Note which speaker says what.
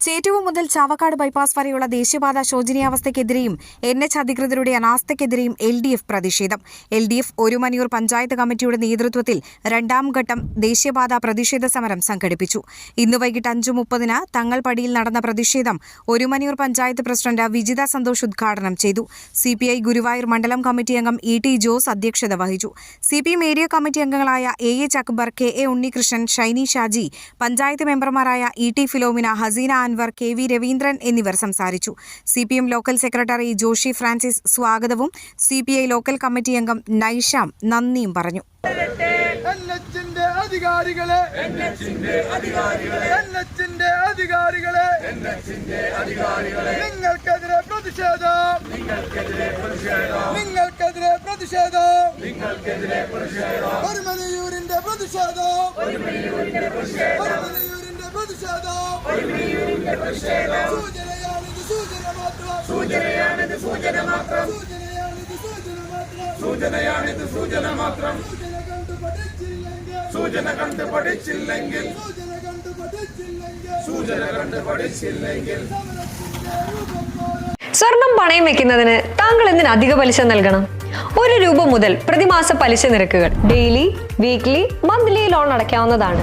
Speaker 1: Chettuva മുതൽ Chavakkad bypass വരെയുള്ള ദേശീയപാത ശോചനീയാവസ്ഥയ്ക്കെതിരെയും എൻ എച്ച് അധികൃതരുടെ അനാസ്ഥയ്ക്കെതിരെയും എൽ ഡി എഫ് പ്രതിഷേധം. L D F Orumanayur panchayat committee നേതൃത്വത്തിൽ രണ്ടാം ഘട്ടം ദേശീയപാത പ്രതിഷേധ സമരം സംഘടിപ്പിച്ചു. ഇന്ന് വൈകിട്ട് അഞ്ചു മുപ്പതിന് തങ്ങൾപടിയിൽ നടന്ന പ്രതിഷേധം ഒരുമനിയൂർ പഞ്ചായത്ത് പ്രസിഡന്റ് വിജിത സന്തോഷ് ഉദ്ഘാടനം ചെയ്തു. സി പി ഐ ഗുരുവായൂർ മണ്ഡലം കമ്മിറ്റി അംഗം ഇ ടി ജോസ് അധ്യക്ഷത വഹിച്ചു. C P M area committee അംഗങ്ങളായ A H Akbar K A Unnikrishnan Shiny Shaji panchayat മെമ്പർമാരായ E T Philomina Haseena Anwar K V Raveendran എന്നിവർ സംസാരിച്ചു. C P M local secretary Joshy Francis സ്വാഗതവും C P I local committee അംഗം നൈഷാം നന്ദിയും പറഞ്ഞു.
Speaker 2: അധികാരികളെ അധികാരികളെ നിങ്ങൾക്കെതിരെ പ്രതിഷേധം നിങ്ങൾക്കെതിരെ പ്രതിഷേധം നിങ്ങൾക്കെതിരെ പ്രതിഷേധം ഒരു മണിയൂരിന്റെ പ്രതിഷേധം ഒരു മണിയൂരിന്റെ പ്രതിഷേധം സൂചനയാണിത് സൂചന മാത്രം സൂചനയാണിത് സൂചന മാത്രം സൂചന മാത്രം പഠിച്ചില്ലെങ്കിൽ സൂചന കണ്ട് പഠിച്ചില്ലെങ്കിൽ
Speaker 3: സ്വർണം പണയം വെക്കുന്നതിന് താങ്കൾ എന്തിന് അധിക പലിശ നൽകണം? ഒരു രൂപ മുതൽ പ്രതിമാസ പലിശ നിരക്കുകൾ ഡെയിലി വീക്ക്ലി മന്ത്ലി ലോൺ അടയ്ക്കാവുന്നതാണ്.